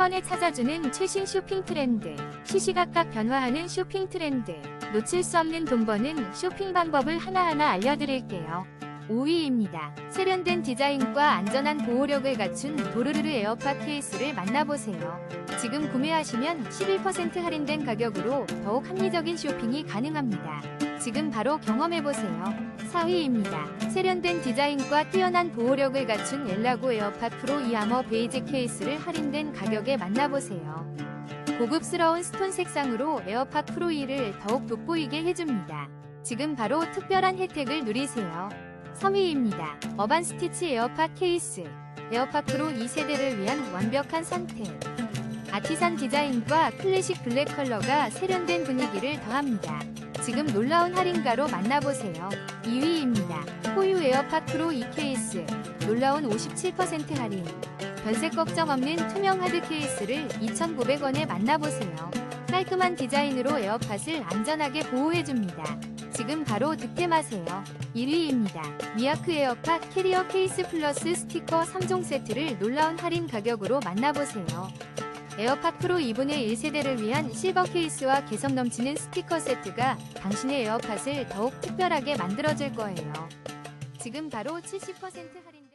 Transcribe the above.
번에 찾아주는 최신 쇼핑 트렌드, 시시각각 변화하는 쇼핑 트렌드, 놓칠 수 없는 돈 버는 쇼핑 방법을 하나하나 알려드릴게요. 5위입니다. 세련된 디자인과 안전한 보호력을 갖춘 도르르르 에어팟 케이스를 만나보세요. 지금 구매하시면 11% 할인된 가격으로 더욱 합리적인 쇼핑이 가능합니다. 지금 바로 경험해보세요. 4위입니다. 세련된 디자인과 뛰어난 보호력을 갖춘 엘라고 에어팟 프로 이아머 베이지 케이스를 할인된 가격에 만나보세요. 고급스러운 스톤 색상으로 에어팟 프로 2를 더욱 돋보이게 해줍니다. 지금 바로 특별한 혜택을 누리세요. 3위입니다. 어반 스티치 에어팟 케이스. 에어팟 프로 2세대를 위한 완벽한 선택. 아티산 디자인과 클래식 블랙 컬러가 세련된 분위기를 더합니다. 지금 놀라운 할인가로 만나보세요. 2위입니다. 호유 에어팟 프로 2 케이스. 놀라운 57% 할인. 변색 걱정 없는 투명 하드 케이스를 2,900원에 만나보세요. 깔끔한 디자인으로 에어팟을 안전하게 보호해줍니다. 지금 바로 득템하세요. 1위입니다. 미아크 에어팟 캐리어 케이스 플러스 스티커 3종 세트를 놀라운 할인 가격으로 만나보세요. 에어팟 프로 2분의 1세대를 위한 실버 케이스와 개성 넘치는 스티커 세트가 당신의 에어팟을 더욱 특별하게 만들어줄 거예요. 지금 바로 70% 할인